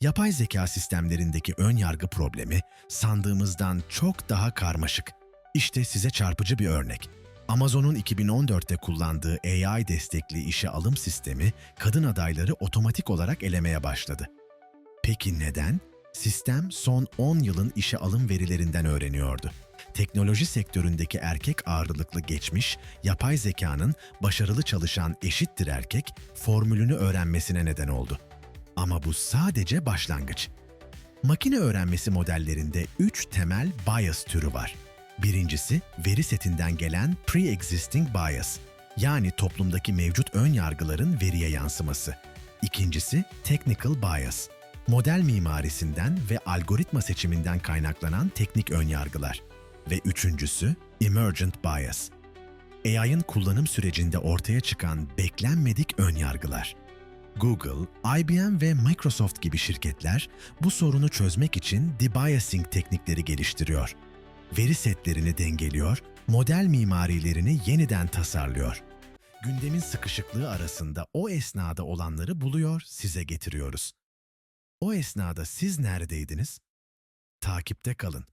Yapay zeka sistemlerindeki ön yargı problemi sandığımızdan çok daha karmaşık. İşte size çarpıcı bir örnek. Amazon'un 2014'te kullandığı AI destekli işe alım sistemi kadın adayları otomatik olarak elemeye başladı. Peki neden? Sistem son 10 yılın işe alım verilerinden öğreniyordu. Teknoloji sektöründeki erkek ağırlıklı geçmiş, yapay zekanın başarılı çalışan eşittir erkek formülünü öğrenmesine neden oldu. Ama bu sadece başlangıç. Makine öğrenmesi modellerinde üç temel bias türü var. Birincisi, veri setinden gelen pre-existing bias, yani toplumdaki mevcut ön yargıların veriye yansıması. İkincisi, technical bias, model mimarisinden ve algoritma seçiminden kaynaklanan teknik ön yargılar. Ve üçüncüsü, emergent bias, AI'ın kullanım sürecinde ortaya çıkan beklenmedik ön yargılar. Google, IBM ve Microsoft gibi şirketler bu sorunu çözmek için debiasing teknikleri geliştiriyor. Veri setlerini dengeliyor, model mimarilerini yeniden tasarlıyor. Gündemin sıkışıklığı arasında o esnada olanları buluyor, size getiriyoruz. O esnada siz neredeydiniz? Takipte kalın.